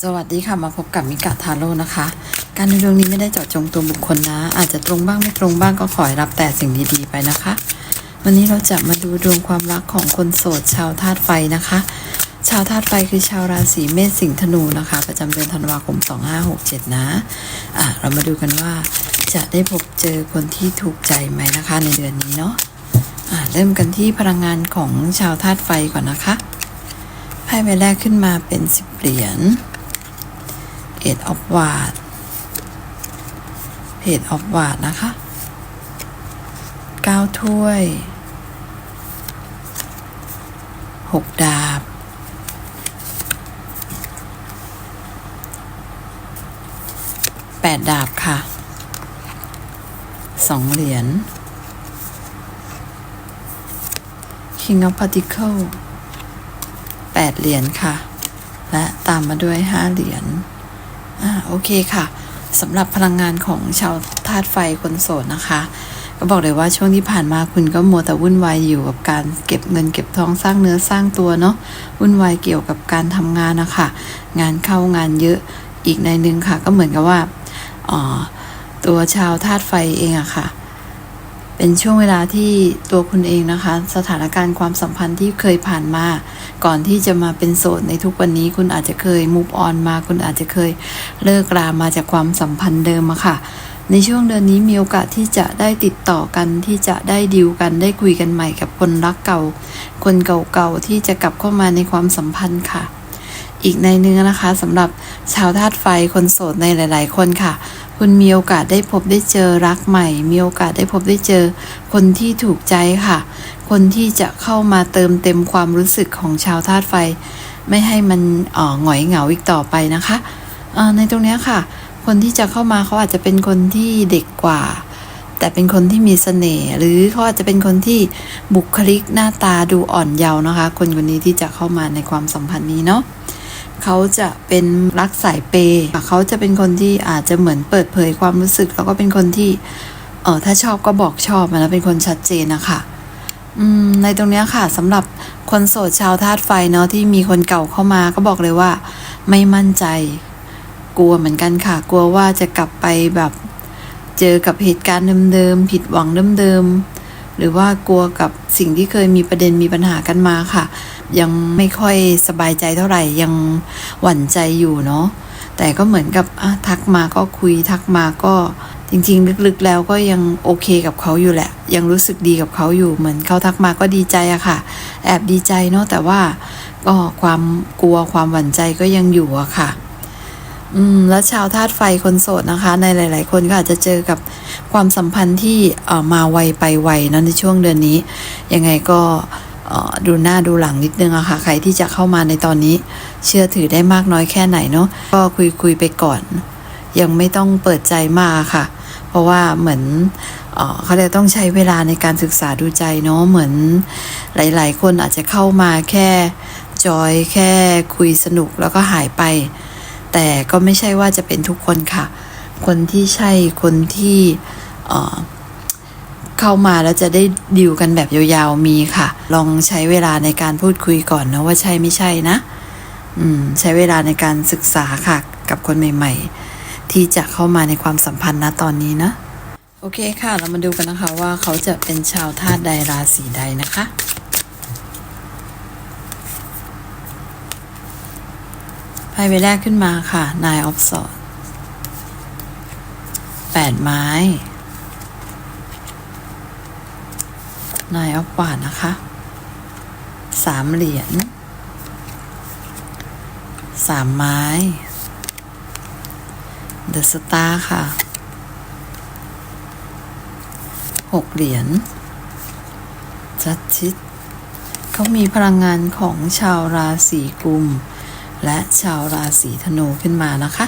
สวัสดีค่ะมาพบกับมิกาทาโร่นะคะ การดูดวงนี้ไม่ได้เจาะจงตัวบุคคลนะ อาจจะตรงบ้างไม่ตรงบ้างก็ขอให้รับแต่สิ่งดีๆไปนะคะ วันนี้เราจะมาดูดวงความรักของคนโสดชาวธาตุไฟนะคะ ชาวธาตุไฟคือชาวราศีเมษสิงห์ธนูนะคะ ประจำเดือนธันวาคม 2567 นะอะเรามาดูกันว่าจะได้พบเจอคนที่ถูกใจไหมนะคะ ในเดือนนี้เนาะอะเริ่มกันที่พลังงานของชาวธาตุไฟก่อนนะคะไพ่ใบแรกขึ้นมาเป็นสิบเหรียญ เอ็ดออฟวาดเพจออฟวาดนะคะเก้าถ้วยหกดาบแปดดาบค่ะสองเหรียญ King of Particle แปดเหรียญค่ะ และตามมาด้วยห้าเหรียญ อ่าโอเคค่ะสำหรับพลังงานของชาวธาตุไฟคนโสดนะคะ ก็บอกเลยว่าช่วงที่ผ่านมาคุณก็มัวแต่วุ่นวายอยู่กับการเก็บเงินเก็บทองสร้างเนื้อสร้างตัวเนาะวุ่นวายเกี่ยวกับการทำงานนะคะงานเข้างานเยอะอีกในนึงค่ะ ก็เหมือนกับว่าอ๋อตัวชาวธาตุไฟเองอะค่ะ เป็นช่วงเวลาที่ตัวคุณเองนะคะ สถานการณ์ความสัมพันธ์ที่เคยผ่านมา ก่อนที่จะมาเป็นโสดในทุกวันนี้ คุณอาจจะเคยมุฟออนมา คุณอาจจะเคยเลิกรามาจากความสัมพันธ์เดิมอะค่ะ ในช่วงเดือนนี้มีโอกาสที่จะได้ติดต่อกันที่จะได้ดิวกัน ได้คุยกันใหม่กับคนรักเก่า คนเก่าๆที่จะกลับเข้ามาในความสัมพันธ์ค่ะ อีกในนึงนะคะสำหรับชาวธาตุไฟคนโสดในหลาย ๆ คนค่ะ คุณมีโอกาสได้พบได้เจอรักใหม่ มีโอกาสได้พบได้เจอ คนที่ถูกใจค่ะ คนที่จะเข้ามาเติมเต็มความรู้สึกของชาวธาตุไฟ ไม่ให้มันอ่อหงอยเหงาอีกต่อไปนะคะในตรงนี้ค่ะ คนที่จะเข้ามาเขาอาจจะเป็นคนที่เด็กกว่า แต่เป็นคนที่มีเสน่ห์หรือเขาอาจจะเป็นคนที่บุคลิกหน้าตาดูอ่อนเยาว์นะคะ คนคนนี้ที่จะเข้ามาในความสัมพันธ์นี้เนาะ เขาจะเป็นรักสายเปย์เขาจะเป็นคนที่อาจจะเหมือนเปิดเผยความรู้สึก แล้วก็เป็นคนที่เออถ้าชอบก็บอกชอบนะเป็นคนชัดเจนนะคะอืมในตรงนี้ค่ะสำหรับคนโสดชาวธาตุไฟเนาะที่มีคนเก่าเข้ามาก็บอกเลยว่า ไม่มั่นใจ กลัวเหมือนกันค่ะ กลัวว่าจะกลับไปแบบ เจอกับเหตุการณ์เดิมๆผิดหวังเดิมๆ หรือว่ากลัวกับสิ่งที่เคยมีประเด็นมีปัญหากันมาค่ะ ยังไม่ค่อยสบายใจเท่าไหร่ยังหวั่นใจอยู่เนาะแต่ก็เหมือนกับอะทักมาก็คุยทักมาก็จริงๆ ลึกๆแล้วก็ยังโอเคกับเขาอยู่แหละ ยังรู้สึกดีกับเขาอยู่เหมือนเขาทักมาก็ดีใจอะค่ะ แอบดีใจเนาะแต่ว่าก็ความกลัวความหวั่นใจก็ยังอยู่อะค่ะ อืมแล้วชาวธาตุไฟคนโสดนะคะ ในหลาย ๆ คนก็อาจจะเจอกับความสัมพันธ์ที่เออมาไวไปไวนะในช่วงเดือนนี้ ยังไงก็ดูหน้าดูหลังนิดนึงอะค่ะ ใครที่จะเข้ามาในตอนนี้ เชื่อถือได้มากน้อยแค่ไหนเนาะก็คุยคุยไปก่อน ยังไม่ต้องเปิดใจมากค่ะ เพราะว่าเหมือนเออเขาเลยต้องใช้เวลาในการศึกษาดูใจเนาะเหมือนหลาย ๆ คนอาจจะเข้ามาแค่จอยแค่คุยสนุกแล้วก็หายไป แต่ก็ไม่ใช่ว่าจะเป็นทุกคนค่ะ คนที่ใช่คนที่เข้ามาแล้วจะได้ดิวกันแบบยาวๆมีค่ะ ลองใช้เวลาในการพูดคุยก่อนนะว่าใช่ไม่ใช่นะ อืม ใช้เวลาในการศึกษาค่ะ กับคนใหม่ ๆ ที่จะเข้ามาในความสัมพันธ์นะตอนนี้นะ โอเคค่ะ เรามาดูกันนะคะว่าเขาจะเป็นชาวธาตุใดราศีใดนะคะ พ่ใบแรกขึ้นมาค่ะ Nine of Swords แปดไม้ Nine of Wands นะคะสามเหรียญสามไม้ The Star ค่ะหกเหรียญจัดชิด เขามีพลังงานของชาวราศีกุม และชาวราศีธนูขึ้นมานะคะ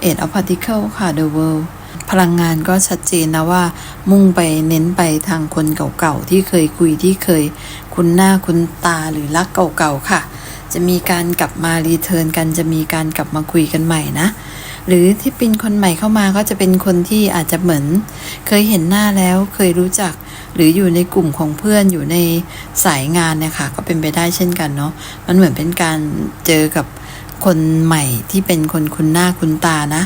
เอ็ดอ f พ a r ติเคิลค่ะ The World พลังงานก็ชัดเจนนะว่า มุ่งไปเน้นไปทางคนเก่าๆ ที่เคยคุยที่เคย คุ้นหน้าคุ้นตาหรือรักเก่าๆ ค่ะ จะมีการกลับมารีเทิร์นกันจะมีการกลับมาคุยกันใหม่นะ หรือที่เป็นคนใหม่เข้ามาก็จะเป็นคนที่อาจจะเหมือน เคยเห็นหน้าแล้วเคยรู้จัก หรืออยู่ในกลุ่มของเพื่อนอยู่ในสายงานนี่ยค่ะก็เป็นไปได้เช่นกันเนาะมันเหมือนเป็นการเจอกับคนใหม่ที่เป็นคนคุ้นหน้าคุ้นตานะ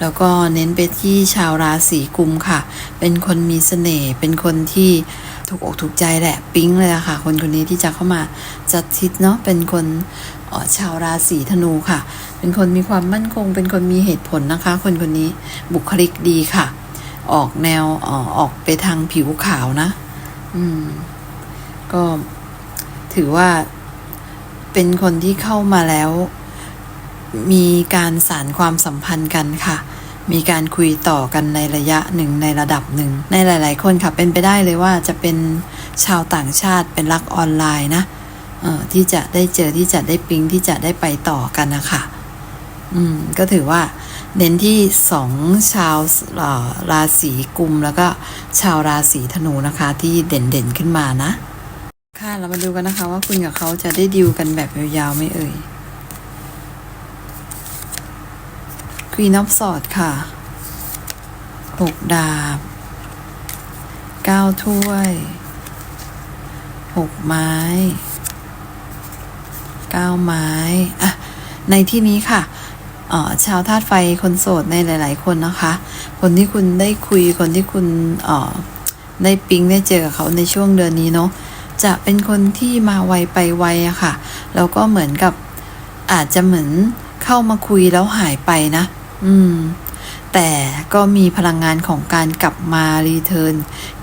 แล้วก็เน้นไปที่ชาวราศีกุมค่ะ เป็นคนมีเสน่ห์เป็นคนที่ถูกอกถูกใจแหละปิ๊งเลยอะค่ะ คนคนนี้ที่จะเข้ามาจัดทิศเนาะเป็นคนชาวราศีธนูค่ะ เป็นคนมีความมั่นคง เป็นคนมีเหตุผลนะคะ คนคนนี้บุคลิกดีค่ะ ออกแนวออออกไปทางผิวขาวนะ อืม ก็ถือว่าเป็นคนที่เข้ามาแล้ว มีการสารความสัมพันธ์กันค่ะ มีการคุยต่อกันในระยะหนึ่งในระดับหนึ่ง ในหลาย ๆ คนค่ะ เป็นไปได้เลยว่าจะเป็นชาวต่างชาติเป็นรักออนไลน์นะเออที่จะได้เจอที่จะได้ปิ๊งที่จะได้ไปต่อกันนะคะอืม ก็ถือว่า เน้นที่สองชาวราศีกุม แล้วก็ชาวราศีธนูนะคะ ที่เด่นๆขึ้นมานะ ค่ะเรามาดูกันนะคะ ว่าคุณกับเขาจะได้ดิวกันแบบยาวๆไม่เอ่ยควีนอฟสอดค่ะหกดาบเก้าถ้วยหกไม้เก้าไม้อะในที่นี้ค่ะ ชาวธาตุไฟคนโสดในหลาย ๆ คนนะคะ คนที่คุณได้คุยคนที่คุณได้ปิ๊งได้เจอกับเขาในช่วงเดือนนี้เนาะจะเป็นคนที่มาไวไปไวอะค่ะแล้วก็เหมือนกับอาจจะเหมือนเข้ามาคุยแล้วหายไปนะ อืม แต่ก็มีพลังงานของการกลับมารีเทิร์น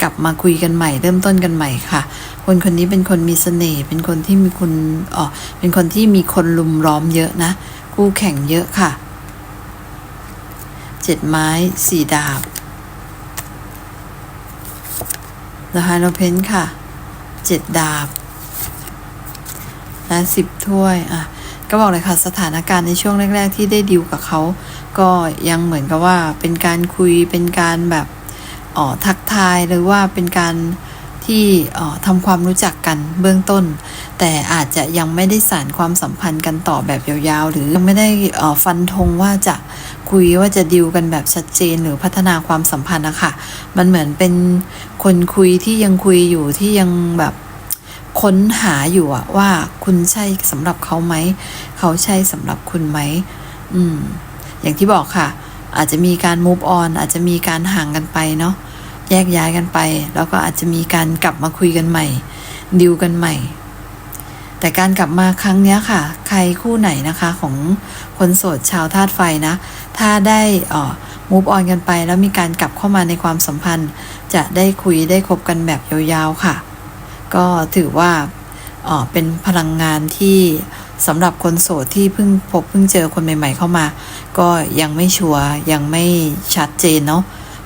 กลับมาคุยกันใหม่ เริ่มต้นกันใหม่ค่ะ คนคนนี้เป็นคนมีเสน่ห์เป็นคนที่มีคุณอ๋อเป็นคนที่มีคนลุมล้อมเยอะนะ คู่แข่งเยอะค่ะเจ็ดไม้สี่ดาบ The h i e r o p e n ค่ะเจ็ดดาบ และสิบถ้วย อะ ก็บอกเลยค่ะ สถานการณ์ในช่วงแรก ๆ ที่ได้ดิวกับเขา ก็ยังเหมือนกับว่าเป็นการคุยเป็นการแบบอ๋อทักทายหรือว่าเป็นการ ที่ทำความรู้จักกันเบื้องต้น แต่อาจจะยังไม่ได้สานความสัมพันธ์กันต่อแบบยาวๆ หรือยังไม่ได้ฟันธงว่าจะคุยว่าจะดิวกันแบบชัดเจนหรือพัฒนาความสัมพันธ์นะคะมันเหมือนเป็นคนคุยที่ยังคุยอยู่ที่ยังแบบค้นหาอยู่อะว่าคุณใช่สำหรับเขาไหม เขาใช่สำหรับคุณไหมอืม อย่างที่บอกค่ะ อาจจะมีการ move on อาจจะมีการห่างกันไปเนาะ แยกย้ายกันไป แล้วก็อาจจะมีการกลับมาคุยกันใหม่ ดิวกันใหม่ แต่การกลับมาครั้งนี้ค่ะ ใครคู่ไหนนะคะของคนโสดชาวธาตุไฟนะ ถ้าได้อ่อ move on กันไป แล้วมีการกลับเข้ามาในความสัมพันธ์ จะได้คุยได้คบกันแบบยาวๆค่ะ ก็ถือว่าอ่อเป็นพลังงานที่สำหรับคนโสดที่เพิ่งพบเพิ่งเจอคนใหม่ ๆ เข้ามา ก็ยังไม่ชัวร์ยังไม่ชัดเจนเนาะ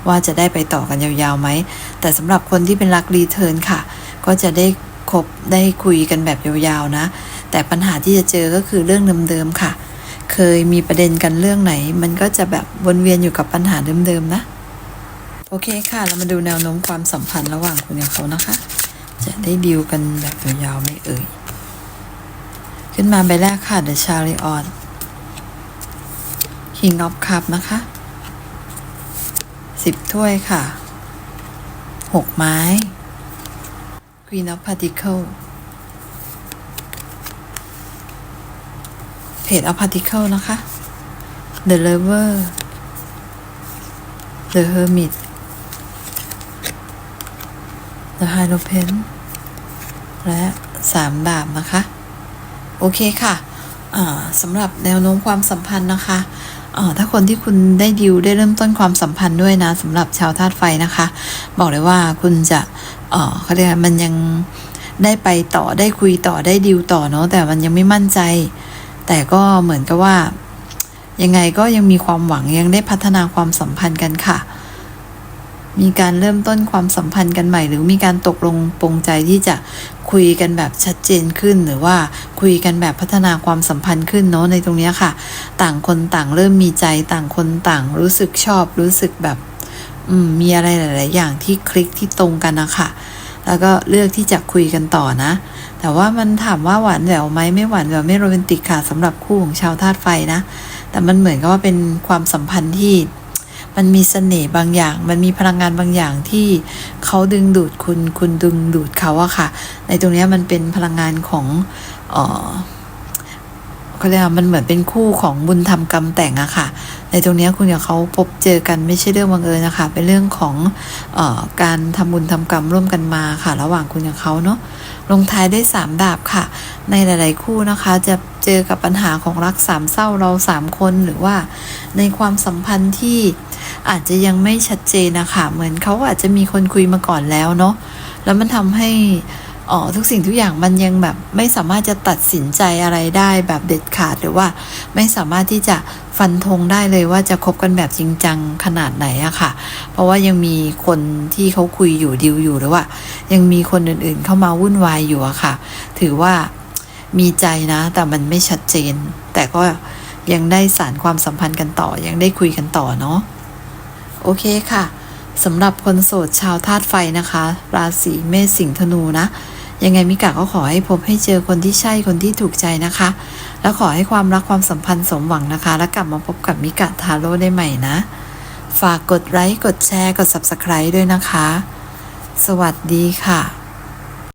ว่าจะได้ไปต่อกันยาวๆไหม แต่สำหรับคนที่เป็นรักรีเทิร์นค่ะ ก็จะได้คบได้คุยกันแบบยาวๆนะ แต่ปัญหาที่จะเจอก็คือเรื่องเดิมๆค่ะ เคยมีประเด็นกันเรื่องไหน มันก็จะแบบวนเวียนอยู่กับปัญหาเดิมๆนะ โอเคค่ะ เรามาดูแนวโน้มความสัมพันธ์ระหว่างคุณกับเขานะคะ จะได้ดีลกันแบบยาวๆไหม่เอ่ย ขึ้นมาใบแรกค่ะ The Chariot King of Cup นะคะ สิบถ้วยค่ะหกไม้ Queen of Particle Page of Particle นะคะ The Lover The Hermit The Hierophant และสามดาบนะคะ โอเคค่ะอ่าสำหรับแนวโน้มความสัมพันธ์นะคะ อ๋อถ้าคนที่คุณได้ดิวได้เริ่มต้นความสัมพันธ์ด้วยนะสำหรับชาวธาตุไฟนะคะ บอกเลยว่าคุณจะเออเขาเรียกมันยังได้ไปต่อได้คุยต่อได้ดิวต่อเนาะแต่มันยังไม่มั่นใจ แต่ก็เหมือนกับว่า ยังไงก็ยังมีความหวังยังได้พัฒนาความสัมพันธ์กันค่ะ มีการเริ่มต้นความสัมพันธ์กันใหม่ หรือมีการตกลงปรงใจที่จะคุยกันแบบชัดเจนขึ้น หรือว่าคุยกันแบบพัฒนาความสัมพันธ์ขึ้นเนาะในตรงนี้ค่ะ ต่างคนต่างเริ่มมีใจต่างคนต่างรู้สึกชอบรู้สึกแบบมมีอะไรหลาย ๆ อย่างที่คลิกที่ตรงกันนะคะแล้วก็เลือกที่จะคุยกันต่อนะ แต่ว่ามันถามว่าหวานแหววไหมไม่หวานแหววไม่โรแมนติกค่ะสำหรับคู่ของชาวธาตุไฟนะ แต่มันเหมือนกับว่าเป็นความสัมพันธ์ที่ มันมีเสน่ห์บางอย่าง มันมีพลังงานบางอย่างที่เขาดึงดูดคุณ คุณดึงดูดเขาอะค่ะ ในตรงนี้มันเป็นพลังงานของเออเขาเรียกว่ามันเหมือนเป็นคู่ของบุญธรรมกรรมแต่งอะค่ะ ในตรงนี้คุณกับเขาพบเจอกันไม่ใช่เรื่องบังเอิญนะคะ เป็นเรื่องของออการทำบุญทำกรรมร่วมกันมาค่ะ ระหว่างคุณกับเขาเนาะ ลงท้ายได้สามดาบค่ะ ในหลาย ๆ คู่นะคะ จะเจอกับปัญหาของรักสามเศร้าเราสามคนหรือว่าในความสัมพันธ์ที่ อาจจะยังไม่ชัดเจนนะคะเหมือนเขาอาจจะมีคนคุยมาก่อนแล้วเนาะแล้วมันทำให้อ๋อทุกสิ่งทุกอย่างมันยังแบบไม่สามารถจะตัดสินใจอะไรได้แบบเด็ดขาดหรือว่า ไม่สามารถที่จะฟันธงได้เลยว่าจะคบกันแบบจริงจังขนาดไหนอะค่ะ เพราะว่ายังมีคนที่เขาคุยอยู่ดิวอยู่หรือว่า ยังมีคนอื่นๆเข้ามาวุ่นวายอยู่อะค่ะ ถือว่ามีใจนะ แต่มันไม่ชัดเจน แต่ก็ยังได้สารความสัมพันธ์กันต่อยังได้คุยกันต่อเนาะ โอเคค่ะสำหรับคนโสดชาวธาตุไฟนะคะ ราศีเมษสิงห์ธนูนะ ยังไงมิกะก็ขอให้พบให้เจอคนที่ใช่คนที่ถูกใจนะคะ แล้วขอให้ความรักความสัมพันธ์สมหวังนะคะ แล้วกลับมาพบกับมิกะทาโร่ได้ใหม่นะ ฝากกดไลค์กดแชร์กด Subscribe ด้วยนะคะ สวัสดีค่ะ